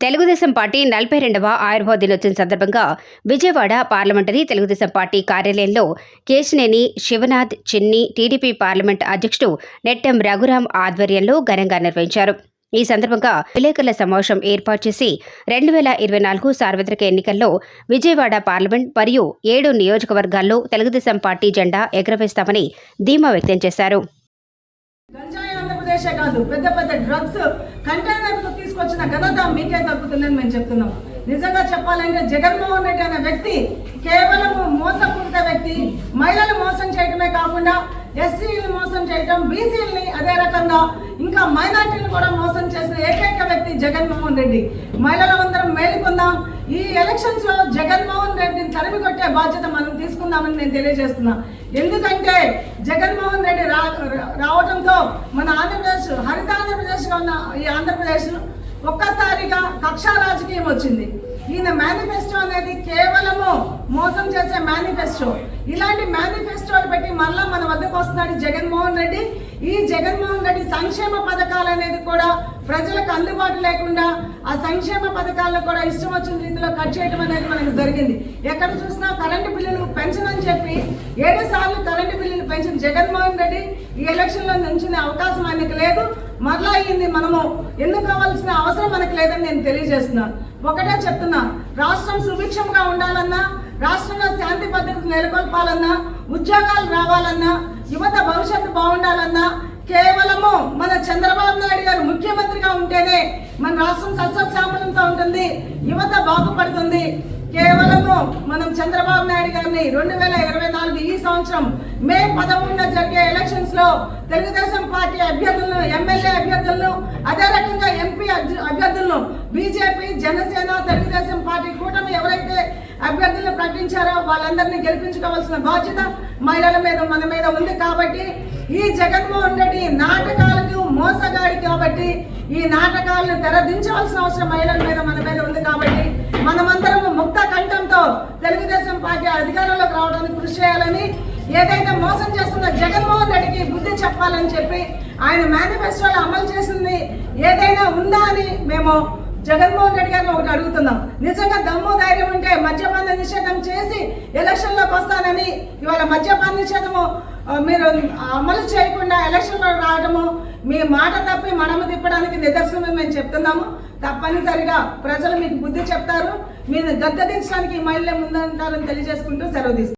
Telugu Desam party నలభై రెండవ ఆయుర్వేద దినోత్సవం సందర్భంగా విజయవాడ పార్లమెంటరీ తెలుగుదేశం పార్టీ కార్యాలయంలో కేశినేని శివనాథ్ చిన్ని టీడీపీ పార్లమెంట్ అధ్యక్షుడు నెట్టెం రఘురాం ఆధ్వర్యంలో ఘనంగా నిర్వహించారు. ఈ సందర్భంగా విలేకరుల సమావేశం ఏర్పాటు చేసి రెండు వేల ఇరవై నాలుగు సార్వత్రిక ఎన్నికల్లో విజయవాడ పార్లమెంట్ మరియు ఏడు నియోజకవర్గాల్లో తెలుగుదేశం పార్టీ జెండా ఎగురవేస్తామని ధీమా వ్యక్తం చేశారు. గంజాయి కాదు పెద్ద పెద్ద డ్రగ్స్ కంటైనర్లు తీసుకొచ్చిన ఘనత మీకే దక్కుతుందని మేము చెప్తున్నాం. నిజంగా చెప్పాలంటే జగన్మోహన్ రెడ్డి అనే వ్యక్తి కేవలం మోసపూరిత వ్యక్తి. మహిళలు మోసం చేయడమే కాకుండా ఎస్సీలు మోసం చేయటం బీసీలని అదే రకంగా ఇంకా మైనార్టీలు కూడా మోసం చేసిన ఏకైక వ్యక్తి జగన్మోహన్ రెడ్డి. మహిళలందరం మేలుకుందాం. ఈ ఎలక్షన్స్లో జగన్మోహన్ రెడ్డిని తరిమి కొట్టే బాధ్యత మనం తీసుకుందామని నేను తెలియజేస్తున్నా. ఎందుకంటే జగన్మోహన్ రెడ్డి రా రావడంతో మన ఆంధ్రప్రదేశ్ హరిత ఆంధ్రప్రదేశ్గా ఉన్న ఈ ఆంధ్రప్రదేశ్ ఒక్కసారిగా కక్షా రాజకీయం వచ్చింది. ఈయన మేనిఫెస్టో అనేది కేవలము మోసం చేసే మేనిఫెస్టో ఇలాంటి మేనిఫెస్టోలు పెట్టి మళ్ళా మన వద్దకు వస్తున్నాడు జగన్మోహన్ రెడ్డి. ఈ జగన్మోహన్ రెడ్డి సంక్షేమ పథకాలు అనేది కూడా ప్రజలకు అందుబాటు లేకుండా ఆ సంక్షేమ పథకాలను కూడా ఇష్టం వచ్చిన రీతిలో కట్ చేయడం అనేది మనకు జరిగింది. ఎక్కడ చూసినా కరెంటు బిల్లులు పెన్షన్ చెప్పి ఏడు సార్లు కరెంటు బిల్లులు పెంచిన జగన్మోహన్ రెడ్డి ఈ ఎలక్షన్లో నుంచునే అవకాశం ఆయనకు లేదు. మరలా అయింది మనము ఎన్నుకోవాల్సిన అవసరం మనకు లేదని నేను తెలియజేస్తున్నాను ఒకటే చెప్తున్నా రాష్ట్రం సుభిక్షంగా ఉండాలన్నా రాష్ట్రంలో శాంతి భద్రత నెలకొల్పాలన్నా ఉద్యోగాలు రావాలన్నా యువత భవిష్యత్తు బాగుండాలన్నా కేవలము మన చంద్రబాబు నాయుడు గారు ముఖ్యమంత్రిగా ఉంటేనే మన రాష్ట్రం సస్యశ్యామలంతో ఉంటుంది యువత బాగుపడుతుంది. కేవలము మనం చంద్రబాబు నాయుడు గారిని రెండు వేల ఇరవై నాలుగు ఈ సంవత్సరం మే పదమూడున జరిగే ఎలక్షన్స్లో తెలుగుదేశం పార్టీ అభ్యర్థులను ఎమ్మెల్యే అభ్యర్థులను అదే రకంగా ఎంపీ అభ్యర్థులను బీజేపీ జనసేన తెలుగుదేశం పార్టీ కూటమి ఎవరైతే అభ్యర్థులను ప్రకటించారో వాళ్ళందరినీ గెలిపించుకోవాల్సిన బాధ్యత మహిళల మీద మన మీద ఉంది. కాబట్టి ఈ జగన్మోహన్ రెడ్డి నాటకాలకు మోసగాడి కాబట్టి ఈ నాటకాలను తెరదించవలసిన అవసరం మహిళల మీద మన మీద ఉంది కాబట్టి మనమందరము ముక్త కంఠంతో తెలుగుదేశం పార్టీ అధికారంలోకి రావడానికి కృషి చేయాలని ఏదైతే మోసం చేస్తున్న జగన్మోహన్ రెడ్డికి బుద్ధి చెప్పాలని చెప్పి ఆయన మేనిఫెస్టోలో అమలు చేసింది ఏదైనా ఉందా అని మేము జగన్మోహన్ రెడ్డి గారిని ఒకటి అడుగుతున్నాం. నిజంగా దమ్ము ధైర్యం ఉంటే మద్యపాన నిషేధం చేసి ఎలక్షన్లోకి వస్తానని ఇవాళ మద్యపాన నిషేధము మీరు అమలు చేయకుండా ఎలక్షన్లో రావడము మీ మాట తప్పి మనము తిప్పడానికి నిదర్శనం మేము చెప్తున్నాము. తప్పనిసరిగా ప్రజలు మీకు బుద్ధి చెప్తారు. మీరు గద్దెదించడానికి ఈ మహిళ ముందంటారని తెలియజేసుకుంటూ సెలవు